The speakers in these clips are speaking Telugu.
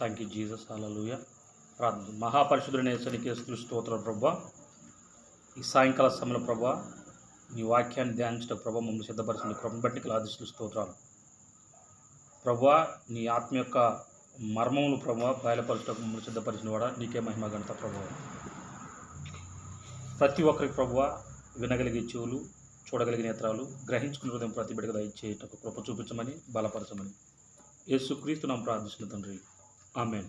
థ్యాంక్ యూ జీసస్ అలలుయ ప్రార్థన మహాపరిశుద్ధుడైన సరికి స్తోత్ర ప్రభా ఈ సాయంకాల సమయంలో ప్రభా నీ వాక్యాన్ని ధ్యానించిన ప్రభా మమ్మల్ని సిద్ధపరిచిన కృపను బట్టి ఆదిస్తులు స్తోత్రాలు. ప్రభా నీ ఆత్మ యొక్క మర్మములు ప్రభా బయలుపరచడం మమ్మల్ని సిద్ధపరిచిన వాడా నీకే మహిమ గణత ప్రభావ ప్రతి ఒక్కరికి ప్రభా వినగలిగే చెవులు చూడగలిగే నేత్రాలు గ్రహించుకునే హృదయం ప్రతి బిడ్డగా దయచేయటకు కృప చూపించమని బలపరచమని. యేసుక్రీస్తు నామ ప్రార్థిస్తున్న తండ్రి. ఆమె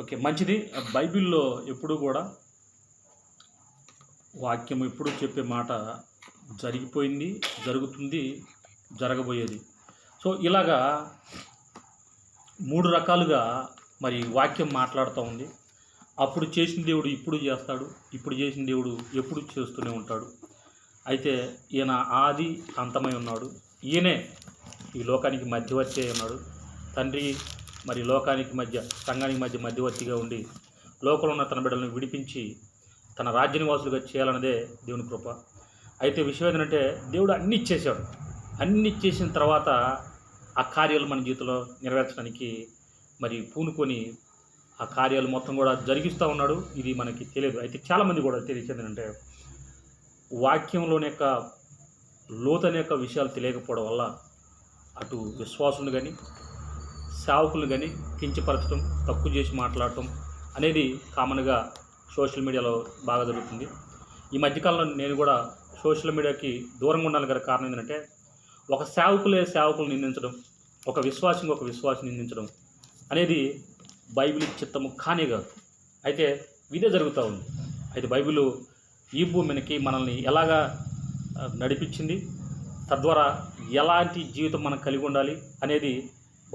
ఓకే మంచిది. బైబిల్లో ఎప్పుడు కూడా వాక్యం ఎప్పుడు చెప్పే మాట జరిగిపోయింది జరుగుతుంది జరగబోయేది. సో ఇలాగా మూడు రకాలుగా మరి వాక్యం మాట్లాడుతూ ఉంది. అప్పుడు చేసిన దేవుడు ఇప్పుడు చేస్తాడు ఇప్పుడు చేసిన దేవుడు ఎప్పుడు చేస్తూనే ఉంటాడు. అయితే ఈయన ఆది అంతమై ఉన్నాడు. ఈయనే ఈ లోకానికి మధ్యవర్తి ఉన్నాడు. తండ్రి మరి లోకానికి మధ్య సంఘానికి మధ్య మధ్యవర్తిగా ఉండి లోకంలో ఉన్న తన బిడ్డలను విడిపించి తన రాజ్య నివాసులుగా చేయాలన్నదే దేవుని కృప. అయితే విషయం ఏంటంటే దేవుడు అన్ని ఇచ్చేసాడు అన్ని ఇచ్చేసిన తర్వాత ఆ కార్యాలు మన జీవితంలో నెరవేర్చడానికి మరి పూనుకొని ఆ కార్యాలు మొత్తం కూడా జరిగిస్తూ ఉన్నాడు. ఇది మనకి తెలియదు. అయితే చాలామంది కూడా తెలిసేది ఏంటంటే వాక్యంలోని యొక్క లోతని యొక్క విషయాలు తెలియకపోవడం వల్ల అటు విశ్వాసులు కానీ సేవకులు కానీ కించపరచడం తక్కువ చేసి మాట్లాడటం అనేది కామన్గా సోషల్ మీడియాలో బాగా జరుగుతుంది. ఈ మధ్యకాలంలో నేను కూడా సోషల్ మీడియాకి దూరంగా ఉండాలి గల కారణం ఏంటంటే ఒక సేవకులే సేవకులు నిందించడం ఒక విశ్వాసం ఒక విశ్వాసం నిందించడం అనేది బైబిల్ చిత్తము కానే కాదు. అయితే ఇదే జరుగుతూ ఉంది. అయితే బైబిల్ ఈ భూమికి మనల్ని ఎలాగా నడిపించింది తద్వారా ఎలాంటి జీవితం మనం కలిగి ఉండాలి అనేది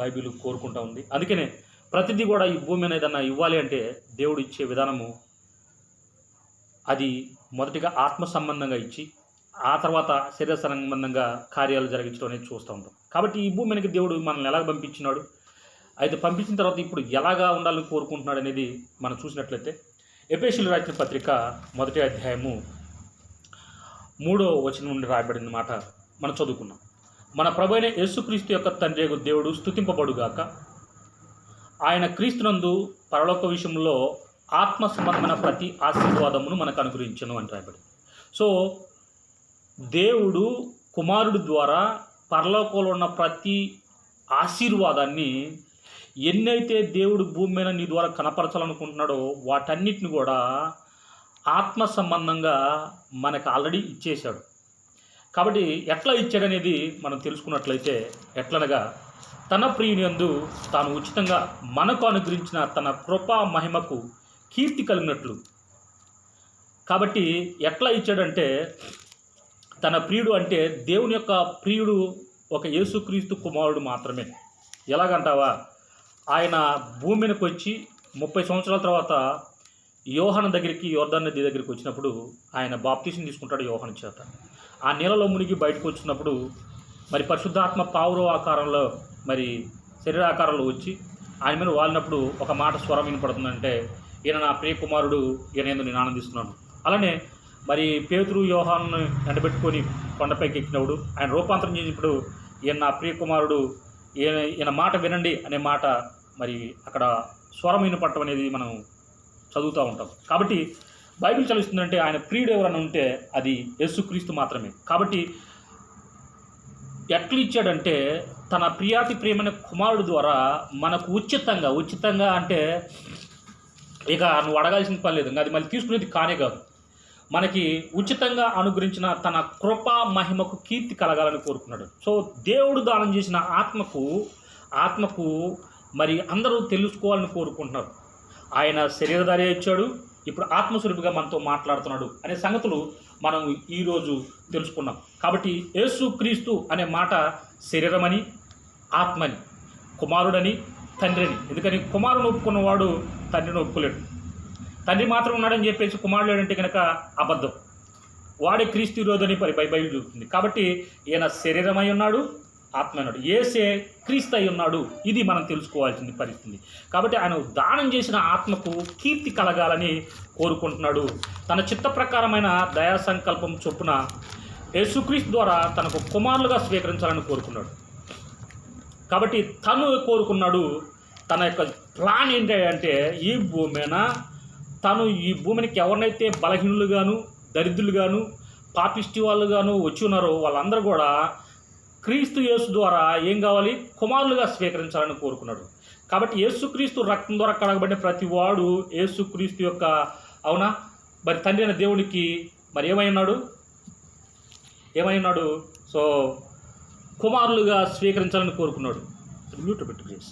బైబిల్ కోరుకుంటా ఉంది. అందుకనే ప్రతిదీ కూడా ఈ భూమి అనేది ఇవ్వాలి అంటే దేవుడు ఇచ్చే విధానము అది మొదటిగా ఆత్మ సంబంధంగా ఇచ్చి ఆ తర్వాత శరీర సంబంధంగా కార్యాలు జరిగించడం అనేది చూస్తూ ఉంటాం. కాబట్టి ఈ భూమి మీదకి దేవుడు మనల్ని ఎలాగ పంపించినాడు? అయితే పంపించిన తర్వాత ఇప్పుడు ఎలాగా ఉండాలని కోరుకుంటున్నాడు అనేది మనం చూసినట్లయితే ఎపేషులు రాసిన పత్రిక మొదటి అధ్యాయము మూడో వచనం నుండి రాయబడిన మాట మనం చదువుకున్నాం. మన ప్రభైన యేసుక్రీస్తు యొక్క తండ్రి దేవుడు స్థుతింపబడుగాక ఆయన క్రీస్తునందు పరలోక విషయంలో ఆత్మ సంబంధమైన ప్రతి ఆశీర్వాదమును మనకు అనుగ్రహించను అని రాయబడింది. సో దేవుడు కుమారుడు ద్వారా పరలోకంలో ఉన్న ప్రతి ఆశీర్వాదాన్ని ఎన్నైతే దేవుడు భూమి మీద నీ ద్వారా కనపరచాలనుకుంటున్నాడో వాటన్నిటిని కూడా ఆత్మ సంబంధంగా మనకు ఆల్రెడీ ఇచ్చేశాడు. కాబట్టి ఎట్లా ఇచ్చాడనేది మనం తెలుసుకున్నట్లయితే ఎట్లనగా తన ప్రియునియందు తాను ఉచితంగా మనకు అనుగ్రహించిన తన కృపా మహిమకు కీర్తి కలిగినట్లు. కాబట్టి ఎట్లా ఇచ్చాడంటే తన ప్రియుడు అంటే దేవుని యొక్క ప్రియుడు ఒక యేసుక్రీస్తు కుమారుడు మాత్రమే. ఎలాగంటావా? ఆయన భూమి మీదకి వచ్చి ముప్పై సంవత్సరాల తర్వాత యోహన దగ్గరికి యోర్ధన్ నది దగ్గరికి వచ్చినప్పుడు ఆయన బాప్తీసం తీసుకుంటాడు యోహన చేత. ఆ నీళ్ళలో మునిగి బయటకు వచ్చినప్పుడు మరి పరిశుద్ధాత్మ పావురో ఆకారంలో మరి శరీరాకారంలో వచ్చి ఆయన మీద వాలినప్పుడు ఒక మాట స్వరం వినపడుతుందంటే ఈయన నా ప్రియ కుమారుడు ఈయన ఏందో నేను ఆనందిస్తున్నాను. అలానే మరి పేతురు వ్యూహాన్ని ఎండబెట్టుకొని కొండపైకి ఎక్కినప్పుడు ఆయన రూపాంతరం చేసినప్పుడు ఈయన నా ప్రియ కుమారుడు ఈయన ఈయన మాట వినండి అనే మాట మరి అక్కడ స్వరం వినపడటం అనేది మనం చదువుతూ ఉంటాం. కాబట్టి బైబిల్ చదివిస్తుందంటే ఆయన ప్రియుడు ఎవరైనా ఉంటే అది యేసుక్రీస్తు మాత్రమే. కాబట్టి ఎట్లా ఇచ్చాడంటే తన ప్రియాతి ప్రియమైన కుమారుడు ద్వారా మనకు ఉచితంగా ఉచితంగా అంటే ఇక నువ్వు అడగాల్సిన పని లేదు అది మళ్ళీ తీసుకునేది కానే కాదు. మనకి ఉచితంగా అనుగ్రహించిన తన కృప మహిమకు కీర్తి కలగాలని కోరుకున్నాడు. సో దేవుడు దానం చేసిన ఆత్మకు ఆత్మకు మరి అందరూ తెలుసుకోవాలని కోరుకుంటున్నారు. ఆయన శరీరధారి ఇచ్చాడు ఇప్పుడు ఆత్మస్వరూపిగా మనతో మాట్లాడుతున్నాడు అనే సంగతులు మనం ఈరోజు తెలుసుకున్నాం. కాబట్టి యేసు క్రీస్తు అనే మాట శరీరమని ఆత్మని కుమారుడని తండ్రిని. ఎందుకని? కుమారుని ఒప్పుకున్నవాడు తండ్రిని ఒప్పుకోలేడు. తండ్రి మాత్రం ఉన్నాడని చెప్పేసి కుమారుడు లేడంటే కనుక అబద్ధం. వాడే క్రీస్తు ఈరోజు పరి బై- బైబిల్ కాబట్టి ఈయన శరీరమై ఉన్నాడు ఆత్మ ఏసే క్రీస్తు అయి ఉన్నాడు. ఇది మనం తెలుసుకోవాల్సిన పరిస్థితి. కాబట్టి ఆయన దానం చేసిన ఆత్మకు కీర్తి కలగాలని కోరుకుంటున్నాడు. తన చిత్త ప్రకారమైన దయా సంకల్పం చొప్పున యేసుక్రీస్తు ద్వారా తనకు కుమారులుగా స్వీకరించాలని కోరుకున్నాడు. కాబట్టి తను కోరుకున్నాడు తన యొక్క ప్లాన్ ఏంటి అంటే ఈ భూమి తను ఈ భూమికి ఎవరినైతే బలహీనులుగాను దరిద్రులుగాను పాపిష్టి వాళ్ళుగాను వచ్చి ఉన్నారో వాళ్ళందరూ కూడా క్రీస్తు యేసు ద్వారా ఏం కావాలి? కుమారులుగా స్వీకరించాలని కోరుకున్నాడు. కాబట్టి యేసుక్రీస్తు రక్తం ద్వారా కడగబడిన ప్రతి వాడు యేసుక్రీస్తు యొక్క అవునా? మరి తండ్రి అయిన దేవునికి మరి ఏమైనాడు ఏమైనాడు సో కుమారులుగా స్వీకరించాలని కోరుకున్నాడు. మ్యూట్ పెట్టు ప్లీజ్